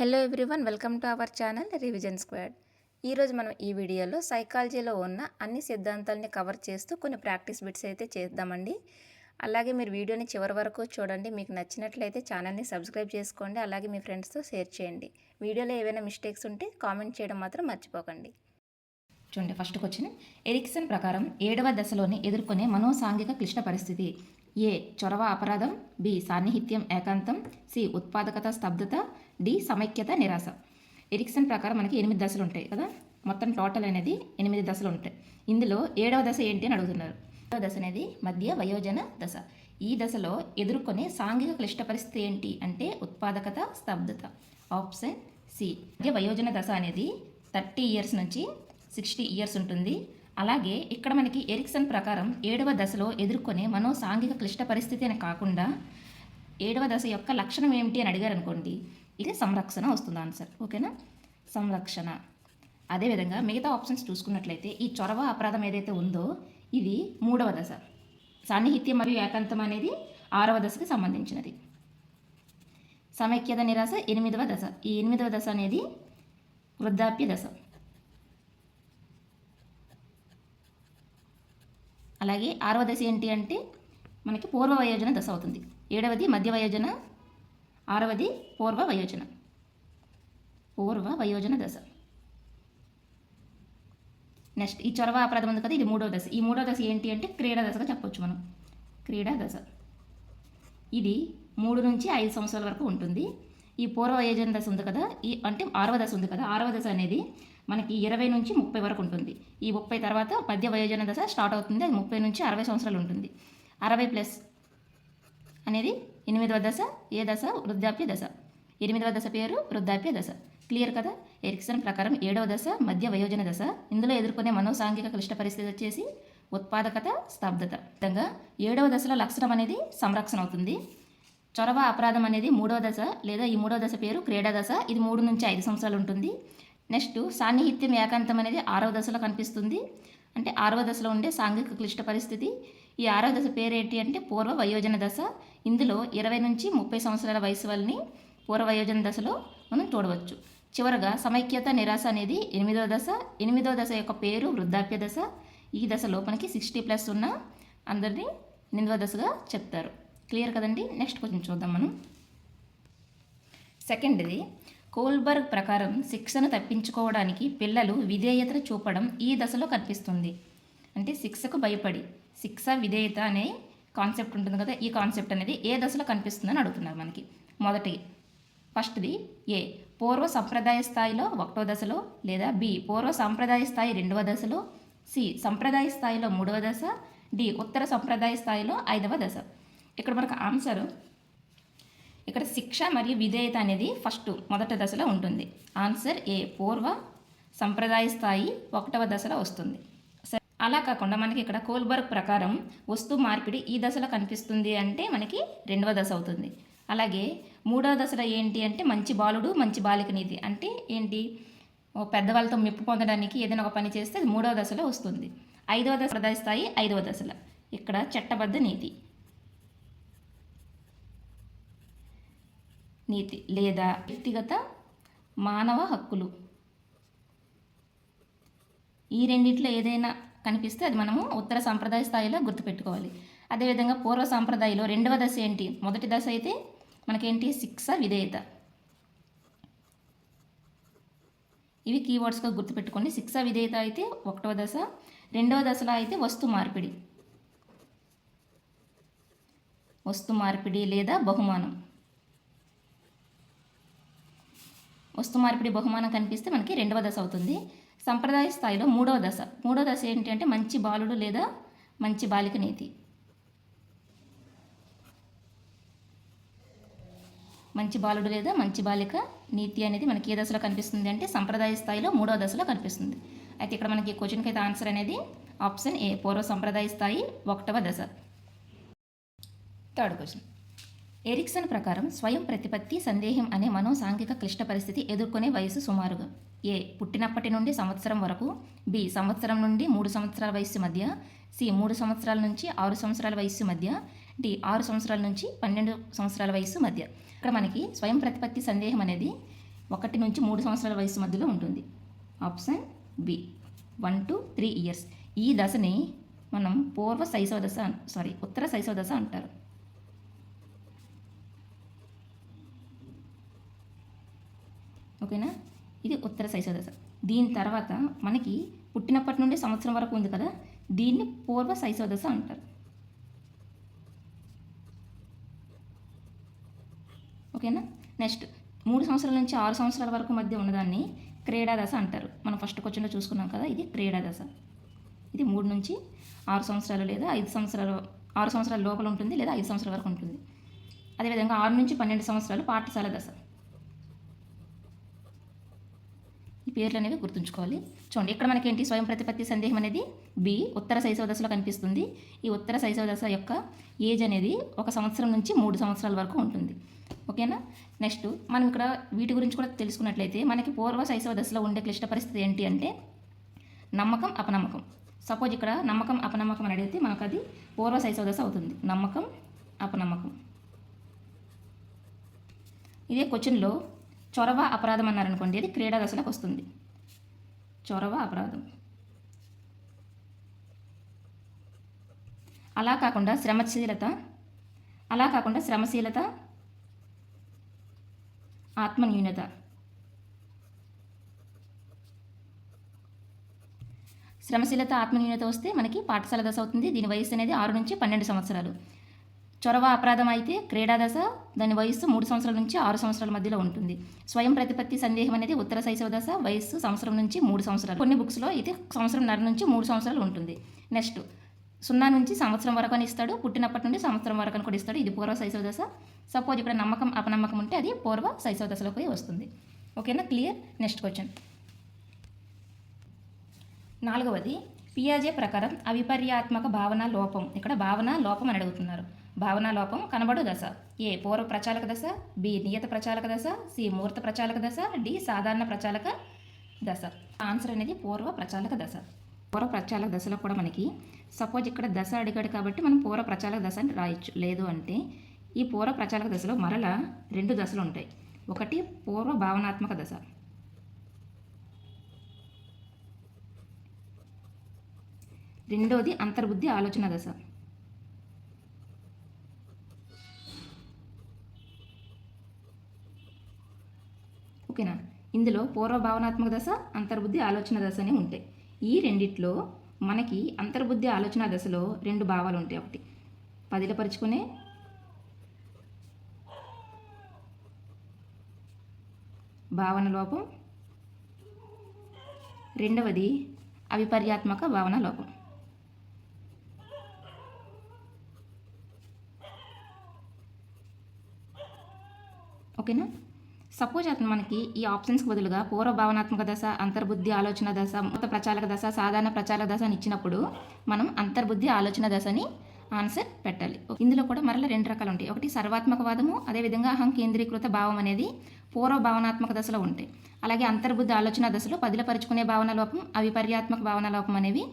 Hello everyone welcome to our channel revision squad. ఈరోజు మనం ఈ వీడియోలో సైకాలజీలో ఉన్న అన్ని సిద్ధాంతాలని కవర్ చేస్తూ కొన్ని ప్రాక్టీస్ బిట్స్ అయితే చేద్దామండి. అలాగే మీరు వీడియోని చివరి వరకు చూడండి. మీకు నచ్చినట్లయితే ఛానల్ని సబ్స్క్రైబ్ చేసుకోండి. అలాగే మీ ఫ్రెండ్స్తో షేర్ చేయండి. వీడియోలో ఏవైనా మిస్టేక్స్ ఉంటే కామెంట్ చేయడం మాత్రం మర్చిపోకండి. చూడండి ఫస్ట్ క్వశ్చన్. ఎరిక్సన్ ప్రకారం ఏడవ దశలోని ఎదుర్కొనే మనోసాంఘిక క్లిష్ట పరిస్థితి. ఏ. చొరవ అపరాధం. బి. సాన్నిహిత్యం ఏకాంతం. సి. ఉత్పాదకత స్తబ్దత డి సమైక్యత నిరాశ. ఎరిక్సన్ ప్రకారం మనకి ఎనిమిది దశలు ఉంటాయి కదా? మొత్తం టోటల్ అనేది ఎనిమిది దశలు ఉంటాయి. ఇందులో ఏడవ దశ ఏంటి అని అడుగుతున్నారు. ఏడవ దశ అనేది మధ్య వయోజన దశ. ఈ దశలో ఎదుర్కొనే సాంఘిక క్లిష్ట పరిస్థితి ఏంటి అంటే ఉత్పాదకత స్తబ్దత. Option C. మధ్య వయోజన దశ అనేది థర్టీ ఇయర్స్ నుంచి సిక్స్టీ ఇయర్స్ ఉంటుంది. అలాగే ఇక్కడ మనకి ఎరిక్సన్ ప్రకారం ఏడవ దశలో ఎదుర్కొనే మనో సాంఘిక క్లిష్ట పరిస్థితి అని కాకుండా ఏడవ దశ యొక్క లక్షణం ఏమిటి అని అడిగారు అనుకోండి ఇది సంరక్షణ వస్తుంది ఆన్సర్. ఓకేనా? సంరక్షణ. అదేవిధంగా మిగతా ఆప్షన్స్ చూసుకున్నట్లయితే ఈ చొరవ అపరాధం ఏదైతే ఉందో ఇది మూడవ దశ. సాన్నిహిత్యం మరియు ఏకాంతం అనేది ఆరవ దశకి సంబంధించినది. సమైక్యత నిరాశ ఎనిమిదవ దశ. ఈ ఎనిమిదవ దశ అనేది వృద్ధాప్య దశ. అలాగే ఆరవ దశ ఏంటి అంటే మనకి పూర్వ వయోజన దశ అవుతుంది. ఏడవది మధ్య వయోజన ఆరవది పూర్వ వయోజన పూర్వ వయోజన దశ. నెక్స్ట్ ఈ చొరవ అపరాధం ఉంది కదా ఇది మూడవ దశ. ఈ మూడవ దశ ఏంటి అంటే క్రీడా దశగా చెప్పొచ్చు మనం. క్రీడా దశ. ఇది మూడు నుంచి ఐదు సంవత్సరాల వరకు ఉంటుంది. ఈ పూర్వ వయోజన దశ ఉంది కదా ఈ అంటే ఆరవ దశ ఉంది కదా ఆరవ దశ అనేది మనకి ఇరవై నుంచి ముప్పై వరకు ఉంటుంది. ఈ ముప్పై తర్వాత మధ్య వయోజన దశ స్టార్ట్ అవుతుంది. అది ముప్పై నుంచి అరవై సంవత్సరాలు ఉంటుంది. అరవై ప్లస్ అనేది ఎనిమిదవ దశ ఏ దశ? వృద్ధాప్య దశ. ఎనిమిదవ దశ పేరు వృద్ధాప్య దశ. క్లియర్ కదా? ఎరిక్సన్ ప్రకారం ఏడవ దశ మధ్య వయోజన దశ. ఇందులో ఎదుర్కొనే మనోసాంఘిక క్లిష్ట పరిస్థితి వచ్చేసి ఉత్పాదకత స్తబ్దత. విధంగా ఏడవ దశలో లక్షణం అనేది సంరక్షణ అవుతుంది. చొరవ అపరాధం అనేది మూడవ దశ లేదా ఈ మూడవ దశ పేరు క్రీడా దశ. ఇది మూడు నుంచి ఐదు సంవత్సరాలు ఉంటుంది. నెక్స్ట్ సాన్నిహిత్యం ఏకాంతం అనేది ఆరవ దశలో కనిపిస్తుంది. అంటే ఆరవ దశలో ఉండే సాంఘిక క్లిష్ట పరిస్థితి. ఈ ఆరో దశ పేరు ఏంటి అంటే పూర్వ వయోజన దశ. ఇందులో ఇరవై నుంచి ముప్పై సంవత్సరాల వయసు వాళ్ళని పూర్వ వయోజన దశలో మనం చూడవచ్చు. చివరగా సమైక్యత నిరాశ అనేది ఎనిమిదో దశ. ఎనిమిదో దశ యొక్క పేరు వృద్ధాప్య దశ. ఈ దశలో మనకి సిక్స్టీ ప్లస్ ఉన్న అందరినీ ఎనిమిదో దశగా చెప్తారు. క్లియర్ కదండి? నెక్స్ట్ కొంచెం చూద్దాం మనం. సెకండ్ది కోల్బర్గ్ ప్రకారం శిక్షను తప్పించుకోవడానికి పిల్లలు విధేయతను చూపడం ఈ దశలో కనిపిస్తుంది. అంటే శిక్షకు భయపడి శిక్ష విధేయత అనే కాన్సెప్ట్ ఉంటుంది కదా ఈ కాన్సెప్ట్ అనేది ఏ దశలో కనిపిస్తుందని అడుగుతున్నారు మనకి. మొదటి ఫస్ట్ది ఏ పూర్వ సంప్రదాయ స్థాయిలో ఒకటో దశలో లేదా బి పూర్వ సంప్రదాయ స్థాయి రెండవ దశలో సి సంప్రదాయ స్థాయిలో మూడవ దశ డి ఉత్తర సంప్రదాయ స్థాయిలో ఐదవ దశ. ఇక్కడ మనకు ఆన్సర్ ఇక్కడ శిక్ష మరియు విధేయత అనేది ఫస్ట్ మొదటి దశలో ఉంటుంది. ఆన్సర్ ఏ పూర్వ సంప్రదాయ స్థాయి ఒకటవ దశలో వస్తుంది. అలా కాకుండా మనకి ఇక్కడ కోల్బర్గ్ ప్రకారం వస్తు మార్పిడి ఈ దశలో కనిపిస్తుంది అంటే మనకి రెండవ దశ అవుతుంది. అలాగే మూడవ దశలో ఏంటి అంటే మంచి బాలుడు మంచి బాలిక నీతి. అంటే ఏంటి? ఓ పెద్దవాళ్ళతో మెప్పు పొందడానికి ఏదైనా ఒక పని చేస్తే అది మూడవ దశలో వస్తుంది. ఐదవ దశ ప్రదర్శిస్తాయి స్థాయి ఐదవ దశలో. ఇక్కడ చట్టబద్ధ నీతి. నీతి లేదా వ్యక్తిగత మానవ హక్కులు. ఈ రెండిట్లో ఏదైనా కనిపిస్తే అది మనము ఉత్తర సాంప్రదాయ స్థాయిలో గుర్తుపెట్టుకోవాలి. అదేవిధంగా పూర్వ సాంప్రదాయలో రెండవ దశ ఏంటి? మొదటి దశ అయితే మనకేంటి? శిక్ష విధేయత. ఇవి కీవర్డ్స్గా గుర్తుపెట్టుకోండి. శిక్ష విధేయత అయితే ఒకటవ దశ రెండవ దశలో అయితే వస్తు మార్పిడి. వస్తు మార్పిడి లేదా బహుమానం. వస్తు మార్పిడి బహుమానం కనిపిస్తే మనకి రెండవ దశ అవుతుంది. సంప్రదాయ స్థాయిలో మూడవ దశ. మూడవ దశ ఏంటి అంటే మంచి బాలుడు లేదా మంచి బాలిక నీతి. మంచి బాలుడు లేదా మంచి బాలిక నీతి అనేది మనకి ఏ దశలో కనిపిస్తుంది అంటే సంప్రదాయ స్థాయిలో మూడవ దశలో కనిపిస్తుంది. అయితే ఇక్కడ మనకి క్వశ్చన్కి అయితే ఆన్సర్ అనేది ఆప్షన్ ఏ పూర్వ సంప్రదాయ స్థాయి ఒకటవ దశ. థర్డ్ క్వశ్చన్ ఎరిక్సన్ ప్రకారం స్వయం ప్రతిపత్తి సందేహం అనే మనోసాంఘిక క్లిష్ట పరిస్థితి ఎదుర్కొనే వయసు సుమారుగా. ఏ. పుట్టినప్పటి నుండి సంవత్సరం వరకు బి. సంవత్సరం నుండి మూడు సంవత్సరాల వయస్సు మధ్య సి. మూడు సంవత్సరాల నుంచి ఆరు సంవత్సరాల వయస్సు మధ్య డి. ఆరు సంవత్సరాల నుంచి పన్నెండు సంవత్సరాల వయస్సు మధ్య. ఇక్కడ మనకి స్వయం ప్రతిపత్తి సందేహం అనేది ఒకటి నుంచి మూడు సంవత్సరాల వయస్సు మధ్యలో ఉంటుంది. Option B. One two three years. ఈ దశని మనం పూర్వ శైశవ దశ సారీ ఉత్తర శైశవ దశ అంటారు. ఓకేనా? ఇది ఉత్తర శైశవదశ దీని తర్వాత మనకి పుట్టినప్పటి నుండి సంవత్సరం వరకు ఉంది కదా దీన్ని పూర్వ శైశవదశ అంటారు. ఓకేనా? నెక్స్ట్ మూడు సంవత్సరాల నుంచి ఆరు సంవత్సరాల వరకు మధ్య ఉన్నదాన్ని క్రీడాదశ అంటారు. మనం ఫస్ట్ క్వశ్చన్లో చూసుకున్నాం కదా ఇది క్రీడాదశ. ఇది మూడు నుంచి ఆరు సంవత్సరాలు లేదా ఐదు సంవత్సరాలు ఆరు సంవత్సరాల లోపల ఉంటుంది లేదా ఐదు సంవత్సరాల వరకు ఉంటుంది. అదేవిధంగా ఆరు నుంచి పన్నెండు సంవత్సరాలు పాఠశాల దశ. ఈ పేర్లు అనేవి గుర్తుంచుకోవాలి. చూడండి ఇక్కడ మనకేంటి? స్వయం ప్రతిపత్తి సందేహం అనేది బి ఉత్తర శైశవ దశలో కనిపిస్తుంది. ఈ ఉత్తర శైశవ దశ యొక్క ఏజ్ అనేది ఒక సంవత్సరం నుంచి మూడు సంవత్సరాల వరకు ఉంటుంది. ఓకేనా? నెక్స్ట్ మనం ఇక్కడ వీటి గురించి కూడా తెలుసుకున్నట్లయితే మనకి పూర్వ శైశవ దశలో ఉండే క్లిష్ట పరిస్థితి ఏంటి అంటే నమ్మకం అపనమ్మకం. సపోజ్ ఇక్కడ నమ్మకం అపనమ్మకం అని అడిగితే మనకు అది పూర్వ శైశవ దశ అవుతుంది. నమ్మకం అపనమ్మకం. ఇదే క్వశ్చన్లో చొరవ అపరాధం అన్నారనుకోండి అది క్రీడా దశలకు వస్తుంది. చొరవ అపరాధం. అలా కాకుండా శ్రమశీలత అలా కాకుండా శ్రమశీలత ఆత్మన్యూనత. శ్రమశీలత ఆత్మన్యూనత వస్తే మనకి పాఠశాల దశ అవుతుంది. దీని వయసు అనేది ఆరు నుంచి పన్నెండు సంవత్సరాలు. చొరవ అపరాధం అయితే క్రీడా దశ దాని వయస్సు మూడు సంవత్సరాల నుంచి ఆరు సంవత్సరాల మధ్యలో ఉంటుంది. స్వయం ప్రతిపత్తి సందేహం అనేది ఉత్తర శైశవ దశ వయస్సు సంవత్సరం నుంచి మూడు సంవత్సరాలు. కొన్ని బుక్స్లో అయితే సంవత్సరంన్నర నుంచి మూడు సంవత్సరాలు ఉంటుంది. నెక్స్ట్ సున్నా నుంచి సంవత్సరం వరకు అని ఇస్తాడు పుట్టినప్పటి నుండి సంవత్సరం వరకు అని కూడా ఇస్తాడు. ఇది పూర్వ శైశవ దశ. సపోజ్ ఇక్కడ నమ్మకం అపనమ్మకం ఉంటే అది పూర్వ శైశవ దశలోకి వస్తుంది. ఓకేనా క్లియర్ నెక్స్ట్ క్వశ్చన్ నాలుగవది పియాజే ప్రకారం అవిపర్యాత్మక భావన లోపం. ఇక్కడ భావన లోపం అని అడుగుతున్నారు. భావన లోపం కనబడు దశ. ఏ పూర్వ ప్రచాలక దశ బి నియత ప్రచాలక దశ సి మూర్త ప్రచాలక దశ డి సాధారణ ప్రచాలక దశ. ఆన్సర్ అనేది పూర్వ ప్రచాలక దశ. పూర్వ ప్రచాలక దశలో కూడా మనకి సపోజ్ ఇక్కడ దశ అడిగాడు కాబట్టి మనం పూర్వ ప్రచాలక దశ అని రాయొచ్చు. లేదు అంటే ఈ పూర్వ ప్రచాలక దశలో మరలా రెండు దశలు ఉంటాయి. ఒకటి పూర్వ భావనాత్మక దశ. రెండోది అంతర్బుద్ధి ఆలోచన దశ. ఓకేనా ఇందులో పూర్వ భావనాత్మక దశ అంతర్బుద్ధి ఆలోచన దశ అని ఉంటాయి. ఈ రెండిట్లో మనకి అంతర్బుద్ధి ఆలోచన దశలో రెండు భావాలు ఉంటాయి. ఒకటి పదిలపరుచుకునే భావన లోపం. రెండవది అవిపర్యాత్మక భావన లోపం. ఓకేనా? సపోజ్ అతను మనకి ఈ ఆప్షన్స్కి బదులుగా పూర్వ భావనాత్మక దశ అంతర్బుద్ధి ఆలోచన దశ మొత్త ప్రచారక దశ సాధారణ ప్రచారక దశ అని ఇచ్చినప్పుడు మనం అంతర్బుద్ధి ఆలోచన దశని ఆన్సర్ పెట్టాలి. ఇందులో కూడా మరలా రెండు రకాలు ఉంటాయి. ఒకటి సర్వాత్మకవాదము అదేవిధంగా అహం కేంద్రీకృత భావం అనేది పూర్వ భావనాత్మక దశలో ఉంటాయి. అలాగే అంతర్బుద్ధి ఆలోచన దశలో పదిలపరుచుకునే భావన లోపం అవిపర్యాత్మక భావన లోపం అనేవి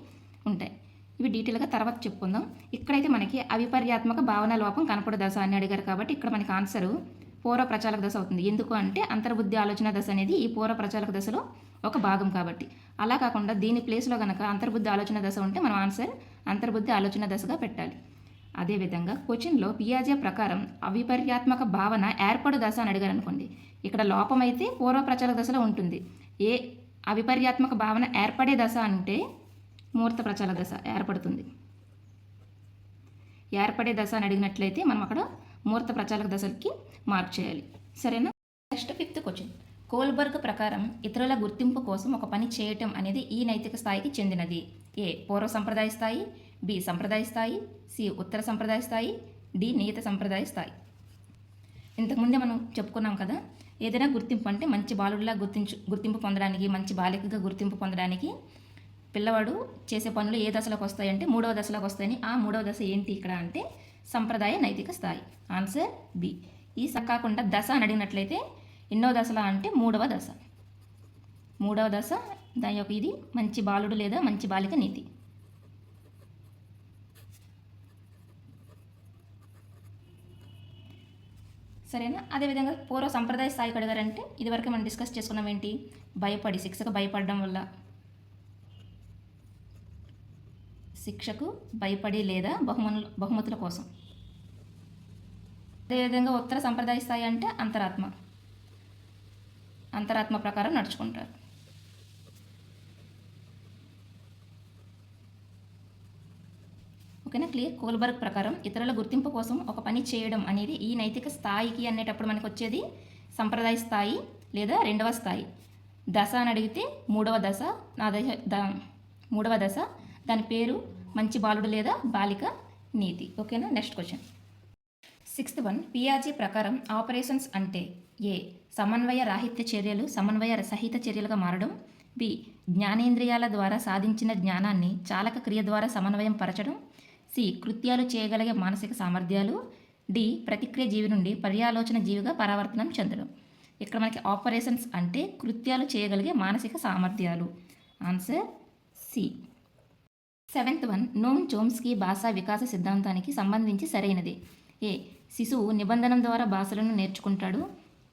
ఉంటాయి. ఇవి డీటెయిల్గా తర్వాత చెప్పుకుందాం. ఇక్కడైతే మనకి అవిపర్యాత్మక భావన లోపం కనపడు దశ అని అడిగారు కాబట్టి ఇక్కడ మనకి ఆన్సరు పూర్వ ప్రచాలక దశ అవుతుంది. ఎందుకు అంటే అంతర్బుద్ధి ఆలోచన దశ అనేది ఈ పూర్వ ప్రచాలక దశలో ఒక భాగం కాబట్టి. అలా కాకుండా దీని ప్లేస్లో కనుక అంతర్బుద్ధి ఆలోచన దశ ఉంటే మనం ఆన్సర్ అంతర్బుద్ధి ఆలోచన దశగా పెట్టాలి. అదేవిధంగా క్వశ్చన్లో పియాజే ప్రకారం అవిపర్యాత్మక భావన ఏర్పడు దశ అని అడిగారు అనుకోండి. ఇక్కడ లోపమైతే పూర్వ ప్రచారక దశలో ఉంటుంది. ఏ అవిపర్యాత్మక భావన ఏర్పడే దశ అంటే మూర్త ప్రచార దశ ఏర్పడుతుంది. ఏర్పడే దశ అని అడిగినట్లయితే మనం అక్కడ మూర్త ప్రచారక దశలకి మార్క్ చేయాలి. సరేనా? నెక్స్ట్ ఫిఫ్త్ క్వశ్చన్ కోల్బర్గ్ ప్రకారం ఇతరుల గుర్తింపు కోసం ఒక పని చేయటం అనేది ఈ నైతిక స్థాయికి చెందినది. ఏ. పూర్వ సంప్రదాయ స్థాయి బి. సంప్రదాయ స్థాయి సి. ఉత్తర సంప్రదాయ స్థాయి డి. నియత సంప్రదాయ స్థాయి. ఇంతకుముందే మనం చెప్పుకున్నాం కదా ఏదైనా గుర్తింపు అంటే మంచి బాలుడిలా గుర్తించు గుర్తింపు పొందడానికి మంచి బాలికగా గుర్తింపు పొందడానికి పిల్లవాడు చేసే పనులు ఏ దశలోకి వస్తాయంటే మూడవ దశలోకి వస్తాయని ఆ మూడవ దశ ఏంటి ఇక్కడ అంటే సంప్రదాయ నైతిక స్థాయి. ఆన్సర్ బి ఈ కాకుండా దశ అని అడిగినట్లయితే ఎన్నో దశలా అంటే మూడవ దశ. మూడవ దశ దాని యొక్క ఇది మంచి బాలుడు లేదా మంచి బాలిక నీతి. సరేనా? అదేవిధంగా పూర్వ సంప్రదాయ స్థాయికి అడిగారంటే ఇదివరకు మనం డిస్కస్ చేసుకున్నాం ఏంటి భయపడి శిక్షకు భయపడడం వల్ల. శిక్షకు భయపడి లేదా బహుమనులు బహుమతుల కోసం. అదేవిధంగా ఉత్తర సంప్రదాయ స్థాయి అంటే అంతరాత్మ. అంతరాత్మ ప్రకారం నడుచుకుంటారు. ఓకేనా? క్లియర్? కోల్బర్గ్ ప్రకారం ఇతరుల గుర్తింపు కోసం ఒక పని చేయడం అనేది ఈ నైతిక స్థాయికి అనేటప్పుడు మనకు వచ్చేది సంప్రదాయ స్థాయి లేదా రెండవ స్థాయి. దశ అని అడిగితే మూడవ దశ నా దశ మూడవ దశ దాని పేరు మంచి బాలుడు లేదా బాలిక నీతి. ఓకేనా? నెక్స్ట్ క్వశ్చన్ సిక్స్త్ వన్ పిఆర్జీ ప్రకారం ఆపరేషన్స్ అంటే ఏ? సమన్వయ రాహిత్య చర్యలు సమన్వయ సహిత చర్యలుగా మారడం. బి జ్ఞానేంద్రియాల ద్వారా సాధించిన జ్ఞానాన్ని చాలక క్రియ ద్వారా సమన్వయం పరచడం. సి కృత్యాలు చేయగలిగే మానసిక సామర్థ్యాలు. డి ప్రతిక్రియ జీవి నుండి పర్యాలోచన జీవిగా పరావర్తనం చెందడం. ఇక్కడ మనకి ఆపరేషన్స్ అంటే కృత్యాలు చేయగలిగే మానసిక సామర్థ్యాలు. Answer C seventh one Noam Chomsky భాషా వికాస సిద్ధాంతానికి సంబంధించి సరైనది. ఏ. శిశువు నిబంధనం ద్వారా భాషలను నేర్చుకుంటాడు.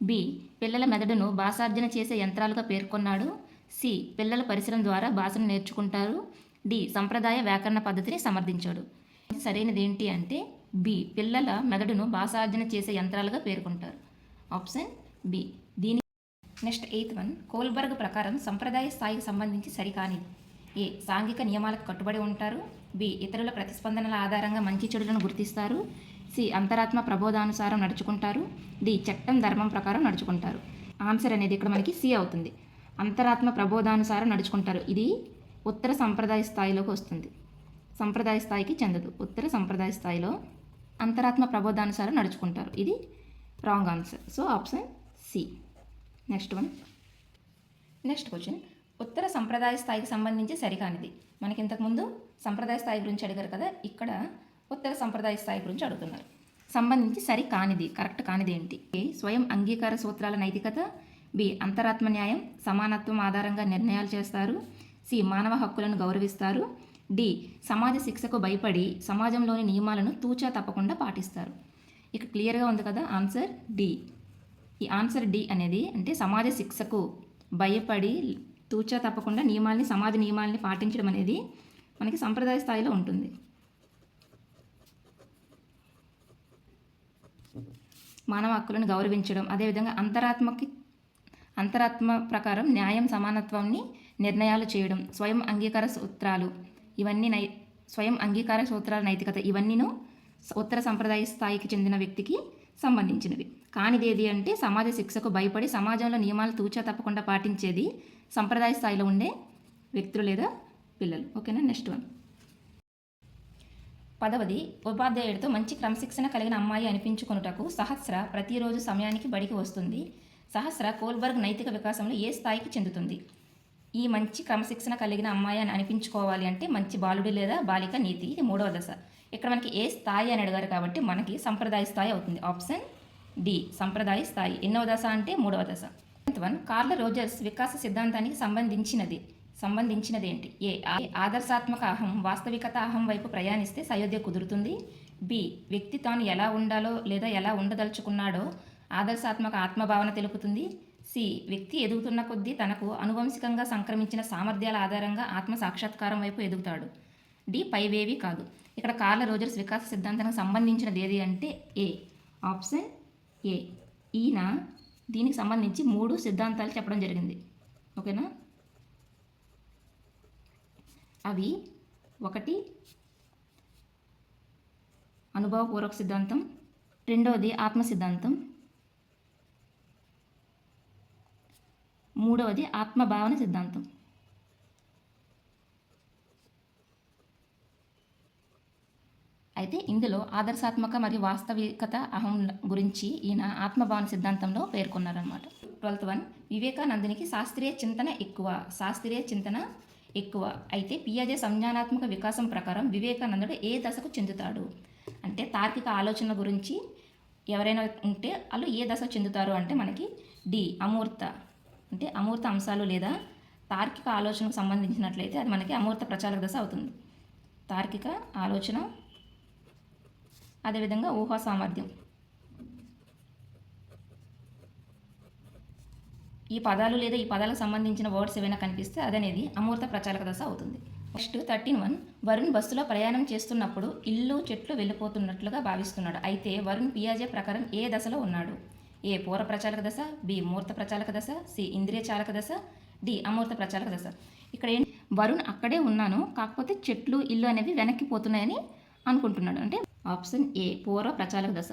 బి. పిల్లల మెదడును భాషార్జన చేసే యంత్రాలుగా పేర్కొన్నాడు. సి. పిల్లల పరిసరం ద్వారా భాషను నేర్చుకుంటారు. డి. సంప్రదాయ వ్యాకరణ పద్ధతిని సమర్థించాడు. సరైనది ఏంటి అంటే బి. పిల్లల మెదడును భాషార్జన చేసే యంత్రాలుగా పేర్కొంటారు. Option B. దీని నెక్స్ట్ ఎయిత్ వన్ కోల్బర్గ్ ప్రకారం సంప్రదాయ స్థాయికి సంబంధించి సరికానిది. ఏ సాంఘిక నియమాలకు కట్టుబడి ఉంటారు. బి ఇతరుల ప్రతిస్పందనల ఆధారంగా మంచి చెడులను గుర్తిస్తారు. సి అంతరాత్మ ప్రబోధానుసారం నడుచుకుంటారు. డి చట్టం ధర్మం ప్రకారం నడుచుకుంటారు. ఆన్సర్ అనేది ఇక్కడ మనకి సి అవుతుంది. అంతరాత్మ ప్రబోధానుసారం నడుచుకుంటారు. ఇది ఉత్తర సంప్రదాయ స్థాయిలోకి వస్తుంది. సంప్రదాయ స్థాయికి చెందదు. ఉత్తర సంప్రదాయ స్థాయిలో అంతరాత్మ ప్రబోధానుసారం నడుచుకుంటారు. ఇది wrong answer. So option C. Next one. Next question. ఉత్తర సంప్రదాయ స్థాయికి సంబంధించి సరికానిది. మనకి ఇంతకుముందు సంప్రదాయ స్థాయి గురించి అడిగారు కదా ఇక్కడ ఉత్తర సంప్రదాయ స్థాయి గురించి అడుగుతున్నారు. సంబంధించి సరి కానిది కరెక్ట్ కానిది ఏంటి? ఏ స్వయం అంగీకార సూత్రాల నైతికత బి అంతరాత్మ న్యాయం సమానత్వం ఆధారంగా నిర్ణయాలు చేస్తారు సి మానవ హక్కులను గౌరవిస్తారు డి సమాజ శిక్షకు భయపడి సమాజంలోని నియమాలను తూచా తప్పకుండా పాటిస్తారు. ఇక క్లియర్గా ఉంది కదా ఆన్సర్ డి. ఈ ఆన్సర్ డి అనేది అంటే సమాజ శిక్షకు భయపడి తూచా తప్పకుండా నియమాల్ని సమాజ నియమాల్ని పాటించడం అనేది మనకి సంప్రదాయ స్థాయిలో ఉంటుంది. మానవ హక్కులను గౌరవించడం అదేవిధంగా అంతరాత్మకి అంతరాత్మ ప్రకారం న్యాయం సమానత్వాన్ని నిర్ణయాలు చేయడం స్వయం అంగీకార సూత్రాలు ఇవన్నీ నై స్వయం అంగీకార సూత్రాల నైతికత ఇవన్నీను ఉత్తర సంప్రదాయ స్థాయికి చెందిన వ్యక్తికి సంబంధించినవి. కానిదేది అంటే సమాజ శిక్షకు భయపడి సమాజంలో నియమాలు తూచా తప్పకుండా పాటించేది సంప్రదాయ స్థాయిలో ఉండే వ్యక్తులు లేదా పిల్లలు. ఓకేనా? Next one. పదవది ఉపాధ్యాయుడితో మంచి క్రమశిక్షణ కలిగిన అమ్మాయి అనిపించుకొనుటకు సహస్ర ప్రతిరోజు సమయానికి బడికి వస్తుంది. సహస్ర కోల్బర్గ్ నైతిక వికాసంలో ఏ స్థాయికి చెందుతుంది? ఈ మంచి క్రమశిక్షణ కలిగిన అమ్మాయి అని అనిపించుకోవాలి అంటే మంచి బాలుడి లేదా బాలిక నీతి. ఇది మూడవ దశ. ఇక్కడ మనకి ఏ స్థాయి అని అడిగారు కాబట్టి మనకి సంప్రదాయ స్థాయి అవుతుంది. ఆప్షన్ డి సంప్రదాయ స్థాయి. ఎన్నవ దశ అంటే మూడవ దశ. వన్ కార్ల రోజర్స్ వికాస సిద్ధాంతానికి సంబంధించినది. సంబంధించినది ఏంటి ఏ ఆదర్శాత్మక అహం వాస్తవికత అహం వైపు ప్రయాణిస్తే సయోధ్య కుదురుతుంది. బి వ్యక్తి తాను ఎలా ఉండాలో లేదా ఎలా ఉండదలుచుకున్నాడో ఆదర్శాత్మక ఆత్మభావన తెలుపుతుంది. సి వ్యక్తి ఎదుగుతున్న కొద్దీ తనకు అనువంశికంగా సంక్రమించిన సామర్థ్యాల ఆధారంగా ఆత్మ సాక్షాత్కారం వైపు ఎదుగుతాడు. డి పైవేవి కాదు. ఇక్కడ కార్ల రోజర్స్ వికాస సిద్ధాంతానికి సంబంధించినది ఏది అంటే ఏ? ఆప్షన్ ఏ ఈయన దీనికి సంబంధించి మూడు సిద్ధాంతాలు చెప్పడం జరిగింది. ఓకేనా? అవి ఒకటి అనుభవపూర్వక సిద్ధాంతం. రెండవది ఆత్మ సిద్ధాంతం మూడవది ఆత్మభావన సిద్ధాంతం. అయితే ఇందులో ఆదర్శాత్మక మరియు వాస్తవికత అహం గురించి ఈయన ఆత్మభావన సిద్ధాంతంలో పేర్కొన్నారనమాట ట్వెల్త్ వన్ వివేకానందునికి శాస్త్రీయ చింతన ఎక్కువ శాస్త్రీయ చింతన ఎక్కువ. అయితే పియాజే సంజ్ఞానాత్మక వికాసం ప్రకారం వివేకానందుడు ఏ దశకు చెందుతాడు? అంటే తార్కిక ఆలోచన గురించి ఎవరైనా ఉంటే వాళ్ళు ఏ దశ చెందుతారు అంటే మనకి డి అమూర్త. అంటే అమూర్త అంశాలు లేదా తార్కిక ఆలోచనకు సంబంధించినట్లయితే అది మనకి అమూర్త ప్రచారక దశ అవుతుంది. తార్కిక ఆలోచన అదేవిధంగా ఊహా సామర్థ్యం. ఈ పదాలు లేదా ఈ పదాలకు సంబంధించిన వర్డ్స్ ఏమైనా కనిపిస్తే అదనేది అమూర్త ప్రచారక దశ అవుతుంది. నెక్స్ట్ థర్టీన్ వన్ వరుణ్ బస్సులో ప్రయాణం చేస్తున్నప్పుడు ఇల్లు చెట్లు వెళ్ళిపోతున్నట్లుగా భావిస్తున్నాడు. అయితే వరుణ్ పియాజే ప్రకారం ఏ దశలో ఉన్నాడు? ఏ పూర ప్రచాలక దశ బి మూర్త ప్రచాలక దశ సి ఇంద్రియ చాలక దశ డి అమూర్త ప్రచాలక దశ. ఇక్కడ ఏంటి వరుణ్ అక్కడే ఉన్నాను కాకపోతే చెట్లు ఇల్లు అనేవి వెనక్కి పోతున్నాయని అనుకుంటున్నాడు. అంటే ఆప్షన్ ఏ పూర్వ ప్రచారక దశ.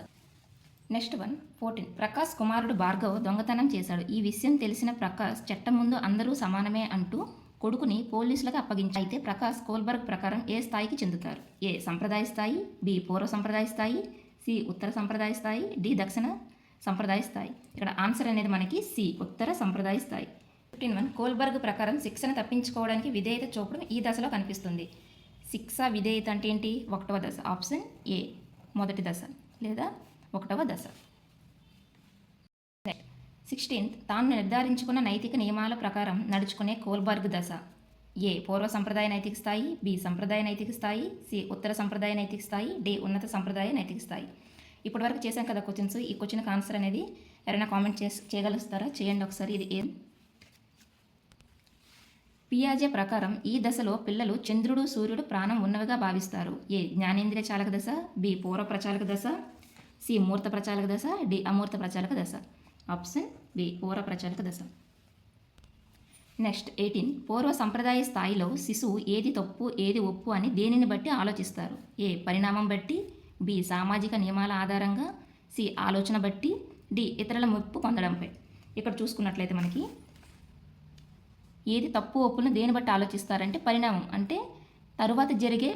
Next one fourteen. ప్రకాష్ కుమారుడు భార్గవ్ దొంగతనం చేశాడు. ఈ విషయం తెలిసిన ప్రకాష్ చట్టం ముందు అందరూ సమానమే అంటూ కొడుకుని పోలీసులకు అప్పగించి అయితే ప్రకాష్ కోల్బర్గ్ ప్రకారం ఏ స్థాయికి చెందుతారు? ఏ సంప్రదాయ స్థాయి బి పూర్వ సంప్రదాయ స్థాయి సి ఉత్తర సంప్రదాయ స్థాయి డి దక్షిణ సంప్రదాయ స్థాయి. ఇక్కడ ఆన్సర్ అనేది మనకి సి ఉత్తర సంప్రదాయ స్థాయి. ఫిఫ్టీన్ వన్ కోల్బర్గ్ ప్రకారం శిక్షణ తప్పించుకోవడానికి విధేయత చూపడం ఈ దశలో కనిపిస్తుంది. శిక్ష విధేయత అంటే ఏంటి? ఒకటవ దశ. Option A. మొదటి దశ లేదా ఒకటవ దశ. సిక్స్టీన్త్ తాను నిర్ధారించుకున్న నైతిక నియమాల ప్రకారం నడుచుకునే కోల్బర్గ్ దశ. ఏ. పూర్వ సంప్రదాయ నైతిక స్థాయి బి. సంప్రదాయ నైతిక స్థాయి సి. ఉత్తర సంప్రదాయ నైతిక స్థాయి డి. ఉన్నత సంప్రదాయ నైతిక స్థాయి. ఇప్పటివరకు చేశాం కదా క్వశ్చన్స్ ఈ క్వశ్చన్కి ఆన్సర్ అనేది ఎవరైనా కామెంట్ చేసి చేయగలుగుతారా చేయండి ఒకసారి. ఇది ఏం? పియాజే ప్రకారం ఈ దశలో పిల్లలు చంద్రుడు సూర్యుడు ప్రాణం ఉన్నవిగా భావిస్తారు. ఏ. జ్ఞానేంద్రియ చాలక దశ బి. పూర్వ ప్రచాలక దశ సి. మూర్త ప్రచాలక దశ డి. అమూర్త ప్రచాలక దశ. Option B. పూర్వ ప్రచాలక దశ. Next eighteen. పూర్వ సంప్రదాయ స్థాయిలో శిశువు ఏది తప్పు ఏది ఒప్పు అని దేనిని బట్టి ఆలోచిస్తారు? ఏ. పరిణామం బట్టి బి. సామాజిక నియమాల ఆధారంగా సి. ఆలోచన బట్టి డి. ఇతరుల ముప్పు పొందడంపై. ఇక్కడ చూసుకున్నట్లయితే మనకి ఏది తప్పు ఒప్పును దేని బట్టి ఆలోచిస్తారంటే పరిణామం. అంటే తరువాత జరిగే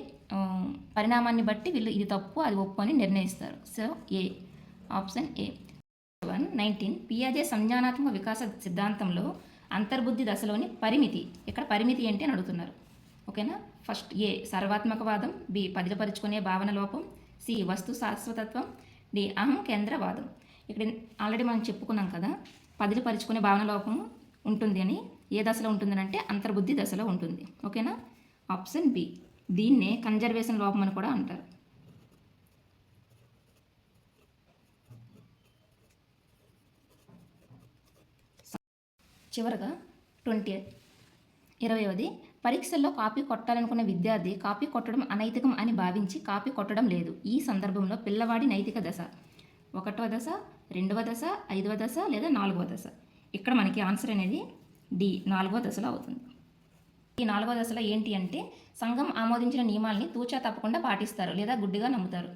పరిణామాన్ని బట్టి వీళ్ళు ఇది తప్పు అది ఒప్పు అని నిర్ణయిస్తారు. So A. Option A. One nineteen. పియాజే సంజ్ఞానాత్మక వికాస సిద్ధాంతంలో అంతర్బుద్ధి దశలోని పరిమితి. ఇక్కడ పరిమితి ఏంటి అని అడుగుతున్నారు. ఓకేనా? ఫస్ట్ ఏ. సర్వాత్మకవాదం. బి. పదిలపరుచుకునే భావన లోపం. సి. వస్తు శాశ్వతత్వం. డి. అహం కేంద్రవాదం. ఇక్కడ ఆల్రెడీ మనం చెప్పుకున్నాం కదా పదిలపరుచుకునే భావన లోపం ఉంటుంది అని. ఏ దశలో ఉంటుందని అంటే అంతర్బుద్ధి దశలో ఉంటుంది. ఓకేనా? Option B. దీన్నే కన్జర్వేషన్ లోపం అని కూడా అంటారు. చివరగా ట్వంటీ ఇరవైవది. పరీక్షల్లో కాపీ కొట్టాలనుకున్న విద్యార్థి కాపీ కొట్టడం అనైతికం అని భావించి కాపీ కొట్టడం లేదు. ఈ సందర్భంలో పిల్లవాడి నైతిక దశ. ఒకటవ దశ రెండవ దశ ఐదవ దశ లేదా నాలుగవ దశ. ఇక్కడ మనకి ఆన్సర్ అనేది డి నాలుగో దశలో అవుతుంది. ఈ నాలుగో దశలో ఏంటి అంటే సంఘం ఆమోదించిన నియమాల్ని తూచా తప్పకుండా పాటిస్తారు లేదా గుడ్డిగా నమ్ముతారు.